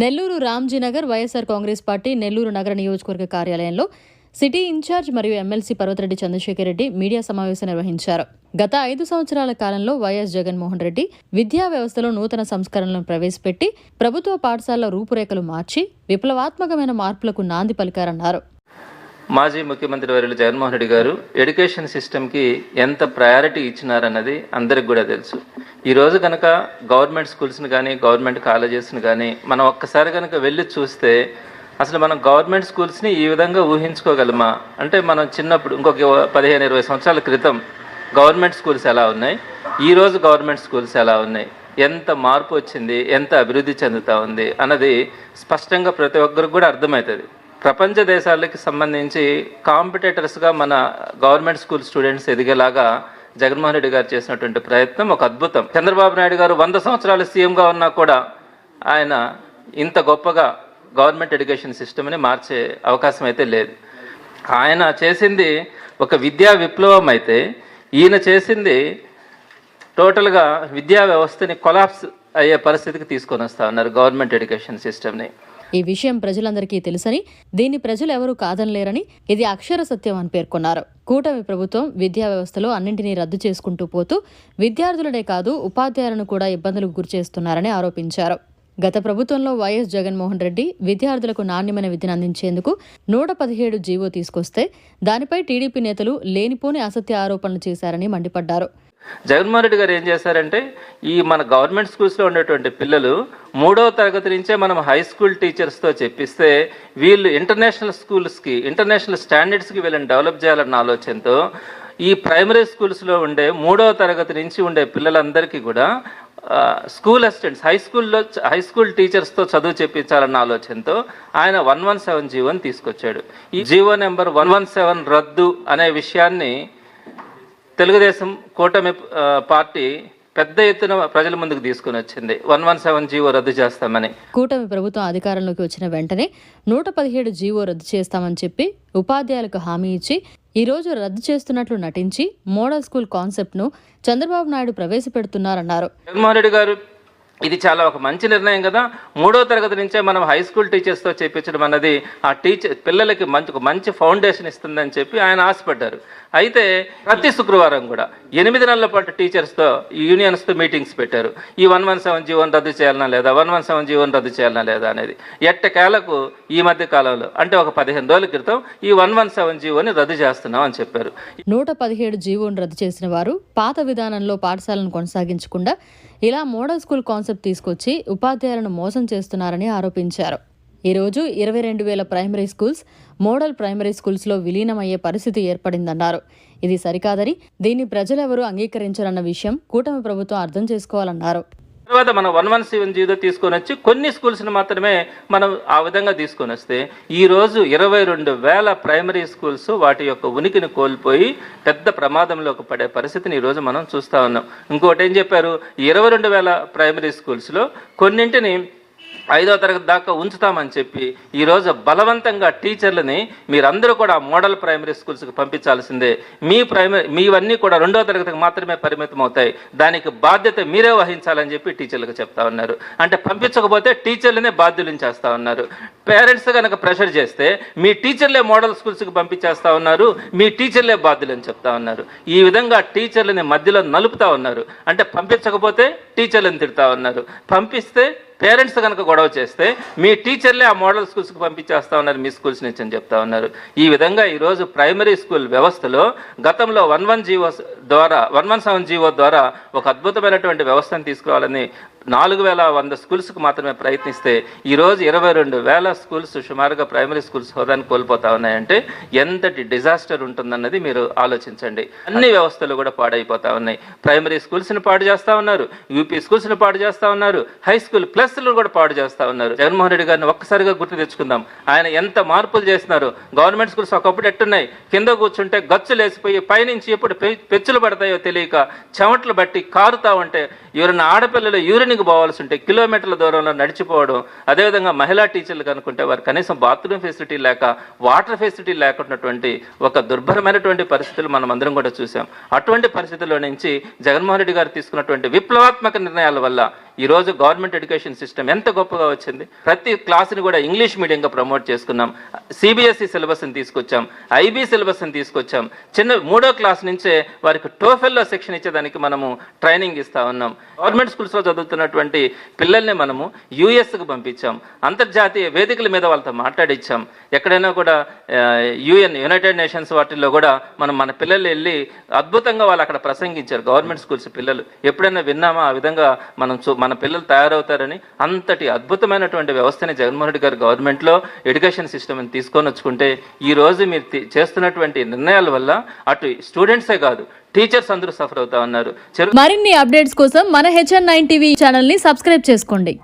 Nellore Ramjinagar YSR Congress party Nellore నగర నియోజకవర్గ కార్యాలయంలో సిటీ ఇన్ఛార్జ్ మరియు ఎమ్మెల్సీ పర్వతరెడ్డి చంద్రశేఖర్ రెడ్డి మీడియా సమావేశం నిర్వహించారు. గత ఐదు సంవత్సరాల కాలంలో వైఎస్ జగన్మోహన్ రెడ్డి విద్యా వ్యవస్థలో నూతన సంస్కరణలను ప్రవేశపెట్టి ప్రభుత్వ పాఠశాలల రూపురేఖలు మార్చి విప్లవాత్మకమైన మార్పులకు నాంది పలికారన్నారు. మాజీ ముఖ్యమంత్రి వర్యులు జగన్మోహన్ రెడ్డి గారు ఎడ్యుకేషన్ సిస్టమ్కి ఎంత ప్రయారిటీ ఇచ్చినారన్నది అందరికి కూడా తెలుసు. ఈరోజు కనుక గవర్నమెంట్ స్కూల్స్ని కానీ గవర్నమెంట్ కాలేజెస్ని కానీ మనం ఒక్కసారి కనుక వెళ్ళి చూస్తే అసలు మనం గవర్నమెంట్ స్కూల్స్ని ఈ విధంగా ఊహించుకోగలమా? అంటే మనం చిన్నప్పుడు ఇంకొక పదిహేను ఇరవై సంవత్సరాల క్రితం గవర్నమెంట్ స్కూల్స్ ఎలా ఉన్నాయి? ఈరోజు గవర్నమెంట్ స్కూల్స్ ఎలా ఉన్నాయి? ఎంత మార్పు వచ్చింది? ఎంత అభివృద్ధి చెందుతూ ఉంది? అన్నది స్పష్టంగా ప్రతి ఒక్కరికి కూడా అర్థమవుతుంది. ప్రపంచ దేశాలకి సంబంధించి కాంపిటేటర్స్గా మన గవర్నమెంట్ స్కూల్ స్టూడెంట్స్ ఎదిగేలాగా జగన్మోహన్ రెడ్డి గారు చేసినటువంటి ప్రయత్నం ఒక అద్భుతం. చంద్రబాబు నాయుడు గారు వంద సంవత్సరాలు సీఎంగా ఉన్నా కూడా ఆయన ఇంత గొప్పగా గవర్నమెంట్ ఎడ్యుకేషన్ సిస్టమ్ని మార్చే అవకాశం అయితే లేదు. ఆయన చేసింది ఒక విద్యా విప్లవం అయితే ఈయన చేసింది టోటల్గా విద్యా వ్యవస్థని కొలాప్స్ అయ్యే పరిస్థితికి తీసుకొని వస్తా ఉన్నారు గవర్నమెంట్ ఎడ్యుకేషన్ సిస్టమ్ని ఈ విషయం ప్రజలందరికీ తెలుసని దీన్ని ప్రజలు ఎవరూ కాదనలేరని ఇది అక్షర సత్యం అని పేర్కొన్నారు. కూటమి ప్రభుత్వం విద్యా వ్యవస్థలో అన్నింటినీ రద్దు చేసుకుంటూ పోతూ విద్యార్థులనే కాదు ఉపాధ్యాయులను కూడా ఇబ్బందులకు గురిచేస్తున్నారని ఆరోపించారు. గత ప్రభుత్వంలో వైఎస్ జగన్మోహన్ రెడ్డి విద్యార్థులకు నాణ్యమైన విద్యను అందించేందుకు నూట పదిహేడు జీవో తీసుకొస్తే దానిపై టీడీపీ నేతలు లేనిపోని అసత్య ఆరోపణలు చేశారని మండిపడ్డారు. జగన్మోహన్ రెడ్డి గారు ఏం చేశారంటే ఈ మన గవర్నమెంట్ స్కూల్స్లో ఉండేటువంటి పిల్లలు మూడవ తరగతి నుంచే మనం హై స్కూల్ టీచర్స్తో చెప్పిస్తే వీళ్ళు ఇంటర్నేషనల్ స్కూల్స్కి ఇంటర్నేషనల్ స్టాండర్డ్స్కి వీళ్ళని డెవలప్ చేయాలన్న ఆలోచనతో ఈ ప్రైమరీ స్కూల్స్లో ఉండే మూడవ తరగతి నుంచి ఉండే పిల్లలందరికీ కూడా స్కూల్ అసిస్టెంట్స్ హై స్కూల్లో హై స్కూల్ టీచర్స్తో చదువు చెప్పించాలన్న ఆలోచనతో ఆయన వన్ వన్ సెవెన్ జీవోని తీసుకొచ్చాడు. ఈ GO number one one seven రద్దు అనే విషయాన్ని తెలుగుదేశం కూటమి పార్టీ పెద్ద ఎత్తున ప్రజల ముందుకు తీసుకుని వచ్చింది. వన్ వన్ సెవెన్ జీవో రద్దు చేస్తామని. కూటమి ప్రభుత్వం అధికారంలోకి వచ్చిన వెంటనే నూట పదిహేడు జీవో రద్దు చేస్తామని చెప్పి ఉపాధ్యాయులకు హామీ ఇచ్చి ఈ రోజు రద్దు చేస్తున్నట్లు నటించి మోడల్ స్కూల్ కాన్సెప్ట్ను చంద్రబాబు నాయుడు ప్రవేశపెడుతున్నారన్నారు. జగన్మోహన్ రెడ్డి గారు ఇది చాలా ఒక మంచి నిర్ణయం కదా. మూడో తరగతి నుంచే మనం హై స్కూల్ టీచర్స్తో చేయించడం అన్నది ఆ టీచర్ పిల్లలకి మంచి ఒక మంచి ఫౌండేషన్ ఇస్తుందని చెప్పి ఆయన ఆశపడ్డారు. అయితే ప్రతి శుక్రవారం కూడా ఎనిమిది నెలల పాటు టీచర్స్తో యూనియన్స్తో మీటింగ్స్ పెట్టారు. ఈ వన్ వన్ సెవెన్ జీవన్ రద్దు చేయాలనా లేదా? వన్ వన్ సెవెన్ జీవన్ రద్దు చేయాలనా లేదా అనేది. ఎట్టకేలకు ఈ మధ్య కాలంలో అంటే ఒక పదిహేను రోజుల క్రితం ఈ వన్ వన్ సెవెన్ జీవోని రద్దు చేస్తున్నాం అని చెప్పారు. నూట పదిహేడు జీవోని రద్దు చేసిన వారు పాత విధానంలో పాఠశాలను కొనసాగించకుండా ఇలా మోడల్ స్కూల్ కాన్సెప్ట్ తీసుకొచ్చి ఉపాధ్యాయులను మోసం చేస్తున్నారని ఆరోపించారు. ఈరోజు ఇరవై రెండు వేల ప్రైమరీ స్కూల్స్ మోడల్ ప్రైమరీ స్కూల్స్లో విలీనమయ్యే పరిస్థితి ఏర్పడిందన్నారు. ఇది సరికాదని దీన్ని ప్రజలెవరూ అంగీకరించరన్న విషయం కూటమి ప్రభుత్వం అర్థం చేసుకోవాలన్నారు. తర్వాత మనం వన్ వన్ సెవెన్ జీరో తీసుకొని వచ్చి కొన్ని స్కూల్స్ని మాత్రమే మనం ఆ విధంగా తీసుకొని వస్తే ఈ రోజు ఇరవై రెండు వేల ప్రైమరీ స్కూల్స్ వాటి యొక్క ఉనికిని కోల్పోయి పెద్ద ప్రమాదంలోకి పడే పరిస్థితిని ఈరోజు మనం చూస్తూ ఉన్నాం. ఇంకోటి ఏం చెప్పారు? ఇరవై రెండు వేల ప్రైమరీ స్కూల్స్లో కొన్నింటిని ఐదో తరగతి దాకా ఉంచుతామని చెప్పి ఈరోజు బలవంతంగా టీచర్లని మీరందరూ కూడా మోడల్ ప్రైమరీ స్కూల్స్కి పంపించాల్సిందే. మీ ప్రైమరీ మీవన్నీ కూడా రెండో తరగతికి మాత్రమే పరిమితం అవుతాయి. దానికి బాధ్యత మీరే వహించాలని చెప్పి టీచర్లకు చెప్తా ఉన్నారు. అంటే పంపించకపోతే టీచర్లనే బాధ్యులను చేస్తా ఉన్నారు. పేరెంట్స్ కనుక ప్రెషర్ చేస్తే మీ టీచర్లే మోడల్ స్కూల్స్కి పంపించేస్తా ఉన్నారు మీ టీచర్లే బాధ్యులని చెప్తా ఉన్నారు. ఈ విధంగా టీచర్లని మధ్యలో నలుపుతా ఉన్నారు. అంటే పంపించకపోతే టీచర్లను తిడతా ఉన్నారు. పంపిస్తే పేరెంట్స్ కనుక గొడవ చేస్తే మీ టీచర్లే ఆ మోడల్ స్కూల్స్కి పంపించేస్తా ఉన్నారు మీ స్కూల్స్ నుంచి అని చెప్తా ఉన్నారు. ఈ విధంగా ఈరోజు ప్రైమరీ స్కూల్ వ్యవస్థలో గతంలో వన్ వన్ జీవో ద్వారా వన్ వన్ సెవెన్ జీవో ద్వారా ఒక అద్భుతమైనటువంటి వ్యవస్థను తీసుకురావాలని నాలుగు వేల వంద స్కూల్స్కి మాత్రమే ప్రయత్నిస్తే ఈరోజు ఇరవై రెండు వేల స్కూల్స్ సుమారుగా ప్రైమరీ స్కూల్స్ హోదాన్ని కోల్పోతా ఉన్నాయంటే ఎంతటి డిజాస్టర్ ఉంటుందన్నది మీరు ఆలోచించండి. అన్ని వ్యవస్థలు కూడా పాడైపోతా ఉన్నాయి. ప్రైమరీ స్కూల్స్ని పాడు చేస్తా ఉన్నారు. యూపీ స్కూల్స్ని పాడు చేస్తా ఉన్నారు. హై స్కూల్ ప్లస్లు కూడా పాడు చేస్తా ఉన్నారు. జగన్మోహన్ రెడ్డి గారిని ఒక్కసారిగా గుర్తు తెచ్చుకుందాం. ఆయన ఎంత మార్పులు చేస్తున్నారు. గవర్నమెంట్ స్కూల్స్ ఒకప్పుడు ఎట్టున్నాయి. కింద కూర్చుంటే గచ్చులు వేసిపోయి పైనుంచి ఎప్పుడు పెచ్చులు పెచ్చులు పడతాయో తెలియక చెమటలు బట్టి కారుతా ఉంటే ఎవరైనా ఆడపిల్లలు యూరిన్కి పోవాల్సి ఉంటే కిలోమీటర్ల దూరంలో నడిచిపోవడం. అదేవిధంగా మహిళా టీచర్లు కనుక్కుంటే వారు కనీసం బాత్రూమ్ ఫెసిలిటీ లేక వాటర్ ఫెసిలిటీ లేకున్నటువంటి ఒక దుర్భరమైనటువంటి పరిస్థితులు మనం అందరం కూడా చూసాం అటువంటి పరిస్థితుల్లో నుంచి జగన్మోహన్ రెడ్డి గారు తీసుకున్నటువంటి విప్లవాత్మక నిర్ణయాల వల్ల ఈ రోజు గవర్నమెంట్ ఎడ్యుకేషన్ సిస్టమ్ ఎంత గొప్పగా వచ్చింది? ప్రతి క్లాస్ని కూడా ఇంగ్లీష్ మీడియంగా ప్రమోట్ చేసుకున్నాం. సిబిఎస్ఈ సిలబస్ని తీసుకొచ్చాం. ఐబీ సిలబస్ని తీసుకొచ్చాం. చిన్న మూడో క్లాస్ నుంచే వారికి టోఫెల్లో శిక్షణ ఇచ్చేదానికి మనము ట్రైనింగ్ ఇస్తా ఉన్నాం. గవర్నమెంట్ స్కూల్స్లో చదువుతున్నటువంటి పిల్లల్ని మనము యుఎస్కి పంపించాం. అంతర్జాతీయ వేదికల మీద వాళ్ళతో మాట్లాడించాం ఎక్కడైనా కూడా యుఎన్ యునైటెడ్ నేషన్స్ వాటిల్లో కూడా మనం మన పిల్లలు వెళ్ళి అద్భుతంగా వాళ్ళు అక్కడ ప్రసంగించారు. గవర్నమెంట్ స్కూల్స్ పిల్లలు. ఎప్పుడైనా విన్నామా? ఆ విధంగా మనం చూ- మన పిల్లలు తయారవుతారని అంతటి అద్భుతమైనటువంటి వ్యవస్థని జగన్మోహన్ రెడ్డి గారు గవర్నమెంట్లో ఎడ్యుకేషన్ సిస్టమ్ని తీసుకొని వచ్చుకుంటే ఈ రోజు మీరు చేస్తున్నటువంటి నిర్ణయాల వల్ల అటు స్టూడెంట్సే కాదు టీచర్స్ అందరూ సఫర్ అవుతా ఉన్నారు. మరిన్ని అప్డేట్స్ కోసం మన హెచ్ఎన్ నైన్ టీవీ ఛానల్ని సబ్స్క్రైబ్ చేసుకోండి.